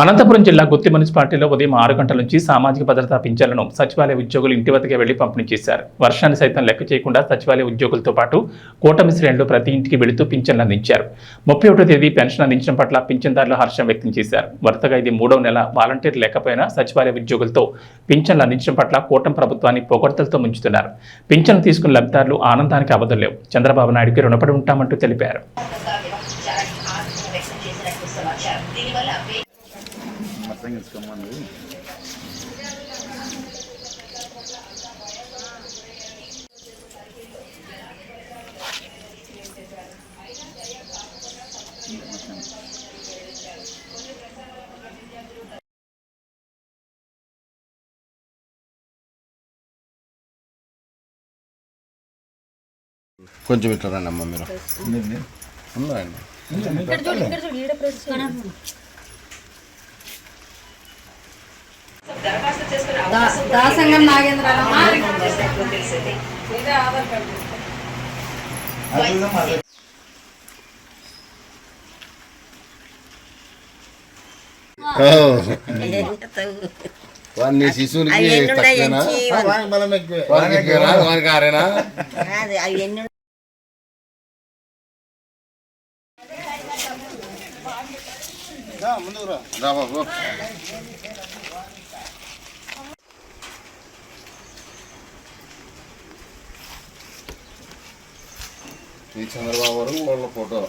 అనంతపురం జిల్లా గుత్తి మున్సిపాలిటీలో ఉదయం ఆరు గంటల నుంచి సామాజిక భద్రతా పింఛన్లను సచివాలయ ఉద్యోగులు ఇంటి వద్దకే వెళ్ళి పంపిణీ చేశారు. వర్షాన్ని సైతం లెక్క చేయకుండా సచివాలయ ఉద్యోగులతో పాటు కూటమి శ్రేణులు ప్రతి ఇంటికి వెళుతూ పింఛన్లు అందించారు. ముప్పై ఒకటో తేదీ పెన్షన్ అందించడం పట్ల పింఛన్దారులు హర్షం వ్యక్తం చేశారు. వరుసగా ఇది మూడవ నెల వాలంటీర్ లేకపోయినా సచివాలయ ఉద్యోగులతో పింఛన్లు అందించడం పట్ల కూటమి ప్రభుత్వాన్ని పొగడ్తలతో ముంచుతున్నారు. పింఛన్లు తీసుకున్న లబ్ధిదారులు ఆనందానికి అవధులేవు చంద్రబాబు నాయుడుకి రుణపడి ఉంటామంటూ తెలిపారు. ఇచ్చుకోమన్నది కొంచెం ఇట్లా రండి అమ్మ మీరు ఉన్నాయండి దాసంగం తెలిసింది వాడిని ఉన్నాయి తక్కువేనా? వానికి ఆరేనా? ఎన్ని రా బాబు. ఈ చంద్రబాబు గారు వాళ్ళ ఫోటో.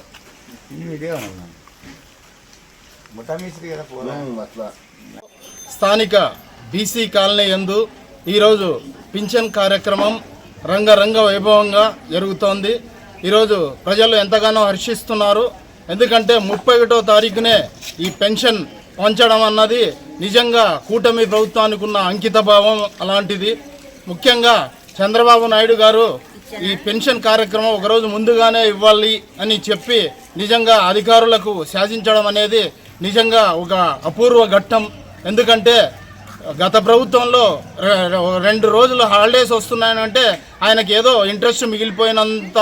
స్థానిక బీసీ కాలనీ యందు ఈరోజు పింఛన్ కార్యక్రమం రంగరంగ వైభవంగా జరుగుతోంది. ఈరోజు ప్రజలు ఎంతగానో హర్షిస్తున్నారు. ఎందుకంటే ముప్పై ఒకటో తారీఖునే ఈ పెన్షన్ పంచడం అన్నది నిజంగా కూటమి ప్రభుత్వానికి ఉన్న అంకిత భావం అలాంటిది. ముఖ్యంగా చంద్రబాబు నాయుడు గారు ఈ పెన్షన్ కార్యక్రమం ఒకరోజు ముందుగానే ఇవ్వాలి అని చెప్పి నిజంగా అధికారులకు శాసించడం అనేది నిజంగా ఒక అపూర్వ ఘట్టం. ఎందుకంటే గత ప్రభుత్వంలో రెండు రోజులు హాలిడేస్ వస్తున్నాయనంటే ఆయనకి ఏదో ఇంట్రెస్ట్ మిగిలిపోయినంత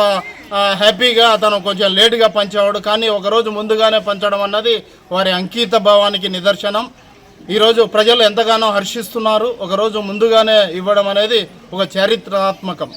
హ్యాపీగా అతను కొంచెం లేటుగా పంచేవాడు. కానీ ఒకరోజు ముందుగానే పంచడం అన్నది వారి అంకిత భావానికి నిదర్శనం. ఈరోజు ప్రజలు ఎంతగానో హర్షిస్తున్నారు. ఒకరోజు ముందుగానే ఇవ్వడం అనేది ఒక చారిత్రాత్మకం.